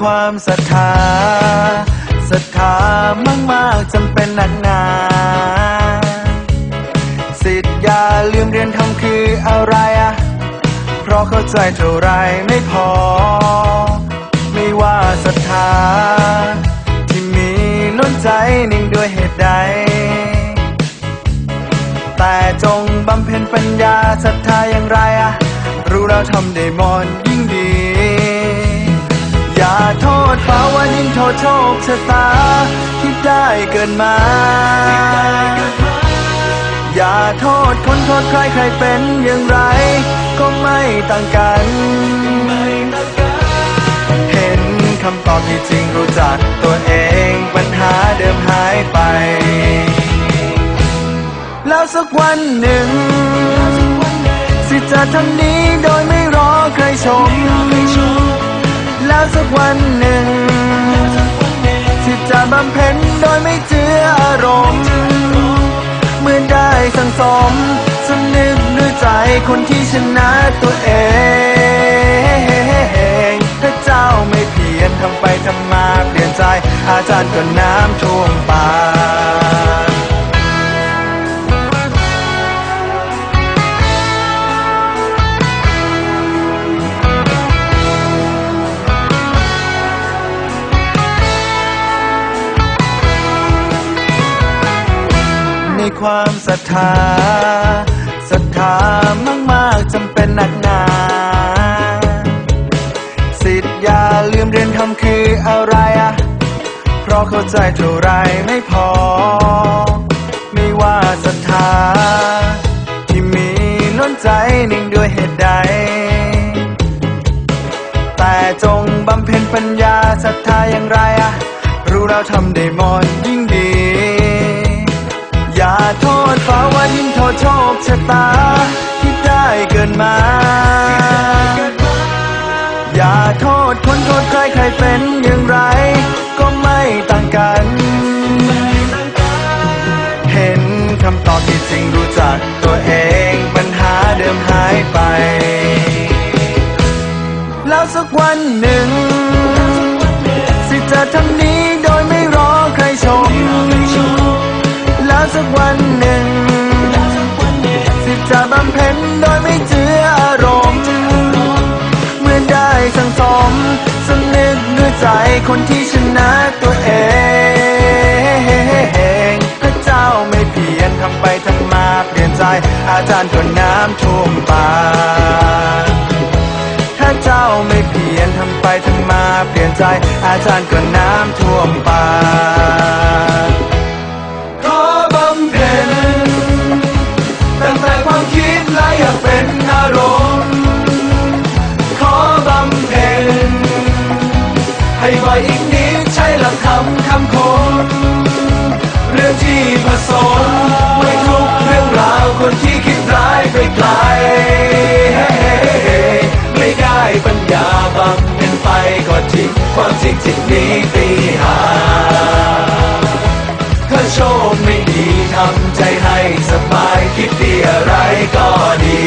ความศรัทธาศรัทธามากมากๆจำเป็นหนักหนาสิทธิ์อย่าลืมเรียนทำคืออะไรอะเพราะเข้าใจเท่าไรไม่พอ ไม่ว่าศรัทธา ที่มีล้นใจนิ่งด้วยเหตุใด แต่จงบำเพ็ญปัญญาศรัทธาอย่างไรอะรู้แล้วทำได้มอนดี ษฟ้าว่าดินโทษโชคชะตาที่ได้เกิดมา อย่าโทษคนโทษใครใครเป็นอย่างไร ก็ไม่ต่างกัน เห็นคำตอบที่จริงรู้จักตัวเองปัญหาเดิมหายไป แล้วสักวันหนึ่ง สิจะทำนี้โดยไม่รอใครชม สักวันหนึ่ง ที่จะบำเพ็ญโดยไม่เจืออารมณ์เมื่อได้สังสมสนึกด้วยใจคนที่ชนะตัวเอง ถ้าเจ้าไม่เพียรทำไปทำมาเปลี่ยนใจ อาจารย์ก็น้ำท่วมปาก ในความศรัทธาศรัทธามากมากๆจำเป็นหนักหนาสิทธิ์อย่าลืมเรียนทำคืออะไรอะเพราะเข้าใจเท่าไรไม่พอ ไม่ว่าศรัทธา ที่มีล้นใจนิ่งด้วยเหตุใด แต่จงบำเพ็ญปัญญาศรัทธาอย่างไรอะรู้แล้วทำได้มอนยิ่งาโทษฟ้าว่าดินโทษโชคชะตาที่ได้เกิดมา อย่าโทษคนโทษใครใครเป็นอย่างไร ก็ไม่ต่างกัน เห็นคำตอบที่จริงรู้จักตัวเองปัญหาเดิมหายไป แล้วสักวันหนึ่ง สิจะทำนี้ คนที่ชนะตัวเองถ้าเจ้าไม่เพียนทำไปทำมาเปลี่ยนใจ อาจารย์ก็น้ำท่วมปากถ้าเจ้าไม่เพียนทำไปทำมาเปลี่ยนใจ อาจารย์ก็น้ำท่วมปาก ไม่ทุกเรื่องราวคนที่คิดร้ายไปไกลไม่ได้ปัญญาบำเพ็ญไปก็จริงความจริงสิ่งนี้ตีหาถ้าโชคไม่ดีทำใจให้สบายคิดดีอะไรก็ดี